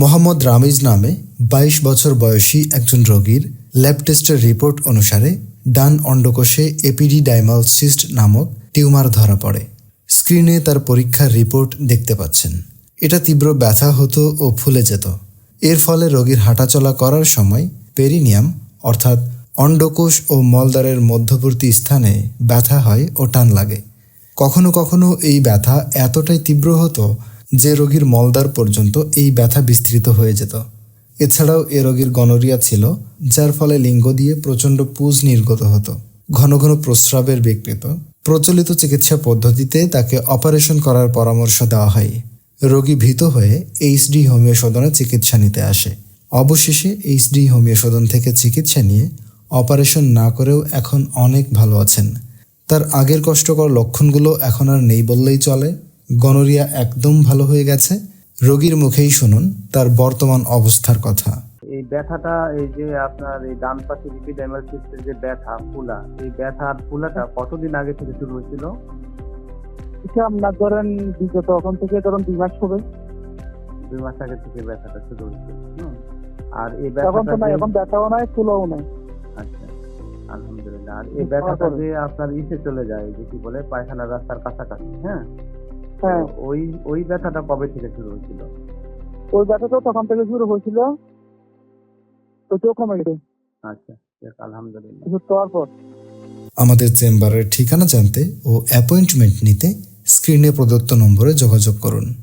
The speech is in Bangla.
মোহাম্মদ রামিজ নামে ২২ বছর বয়সী একজন রোগীর ল্যাব টেস্টের রিপোর্ট অনুসারে ডান অন্ডকোষে এপিডিডাইমাল সিস্ট নামক টিউমার ধরা পড়ে। স্ক্রিনে তার পরীক্ষার রিপোর্ট দেখতে পাচ্ছেন। এটা তীব্র ব্যথা হতো ও ফুলে যেত। এর ফলে রোগীর হাঁটাচলা করার সময় পেরিনিয়াম, অর্থাৎ অন্ডকোষ ও মলদ্বারের মধ্যবর্তী স্থানে ব্যথা হয় ও টান লাগে। কখনো কখনো এই ব্যথা এতটাই তীব্র হতো যে রোগীর মলদ্বার পর্যন্ত এই ব্যথা বিস্তৃত হয়ে যেত। এছাড়াও এ রোগীর গনোরিয়া ছিল, যার ফলে লিঙ্গ দিয়ে প্রচণ্ড পুজ নির্গত হতো। ঘন ঘন প্রস্রাবের বিকৃত প্রচলিত চিকিৎসা পদ্ধতিতে তাকে অপারেশন করার পরামর্শ দেওয়া হয়। রোগী ভীত হয়ে এইচডি হোমিও সদনে চিকিৎসা নিতে আসে। অবশেষে এইচডি হোমিও সদন থেকে চিকিৎসা নিয়ে অপারেশন না করেও এখন অনেক ভালো আছেন। তার আগের কষ্টকর লক্ষণগুলো এখন আর নেই বললেই চলে। গনোরিয়া একদম ভালো হয়ে গেছে। রোগীর মুখেই শুনুন তার বর্তমান অবস্থার কথা। এই ব্যথাটা এই যে আপনার এই ডান পাশে সিস্টের যে ব্যথা ফুলা এই ব্যথা আর ফুলাটা কতদিন আগে থেকে শুরু হয়েছিল? এটা আপনার ধরেন বিগত এখন থেকে ধরেন দুই মাস হবে। দুই মাস আগে থেকে ব্যথাটা শুরু হয়েছিল হুম। আর এই এখন ব্যথাটা তো নাই এখন ব্যথাও নাই ফুলও নাই। আচ্ছা আলহামদুলিল্লাহ। আর এই ব্যথাটা যে আপনার ইসে চলে যায় যে কি বলে পায়খানার রাস্তার কাছাকাছি হ্যাঁ? হ্যাঁ। ওই ওই ব্যথাটা কবে থেকে শুরু হয়েছিল? ওই ব্যথা তো তখন থেকে শুরু হয়েছিল। ওইটাও কমে গেছে। আচ্ছা আলহামদুলিল্লাহ। তারপর? পর আমাদের চেম্বারের ঠিকানা জানতে ও অ্যাপয়েন্টমেন্ট নিতে স্ক্রিনে প্রদত্ত নম্বরে যোগাযোগ করুন।